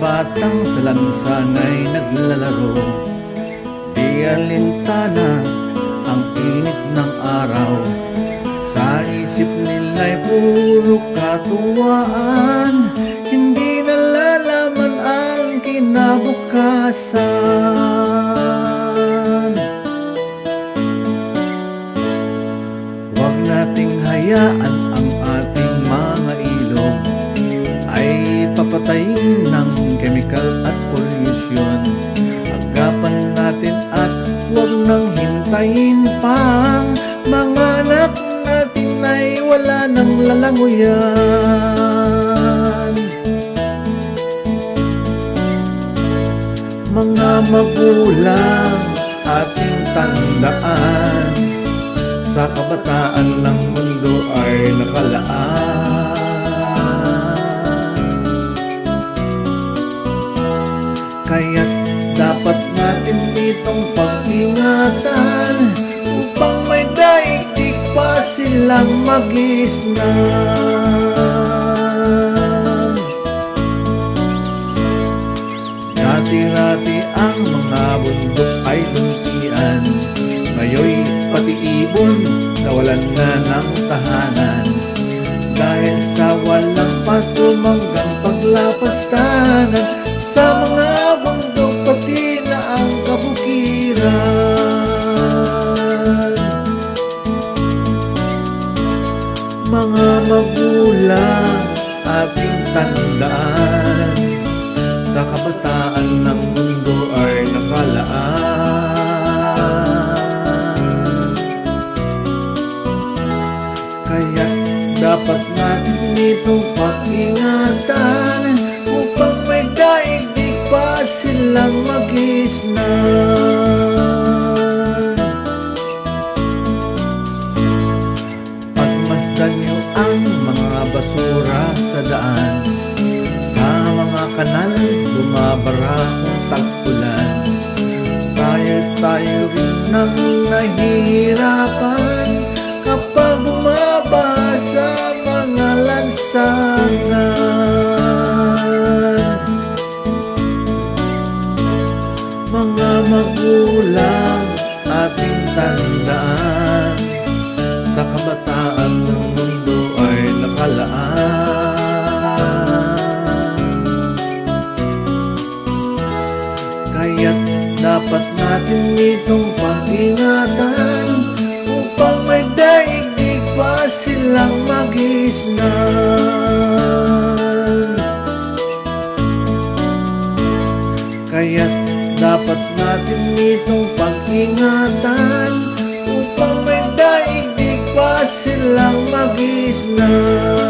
batang sa lansanay naglalaro. Di alintana ang init ng araw. Sa isip nila'y puro katuwaan. Hindi nalalaman ang kinabukasan. Huwag nating hayaan ang ating mga ilog. Ay papatayin ng chemical at pollution Agapan natin at huwag nang hintayin pang Mga anak natin ay wala nang lalanguyan. Mga magulang ating tandaan Sa kabataan ng mundo ay nakalaan itong pag-ingatan Upang may daigdig pa silang mag-isnan Dati-rati ang mga bundok ay luntian Ngayoy pati ibon nawalan na ng tahanan. Dahil sa walang patumanggang paglapastanan kabukiran Mga magulang ating tandaan Sa kabataan ng mundo ay nakalaan. Kaya dapat natin itong pag-ingatan Upang may daigdig pa silang mag-isnan Tayo nang nahihirapan Kapag bumaba sa mga lansangan. Mga magulang ating tandaan Sa kabataan ng dapat natin itong pag-ingatan Upang may daigdig pa silang mag-isnan Kaya't dapat natin itong pag-ingatan Upang may daigdig pa silang mag-isnan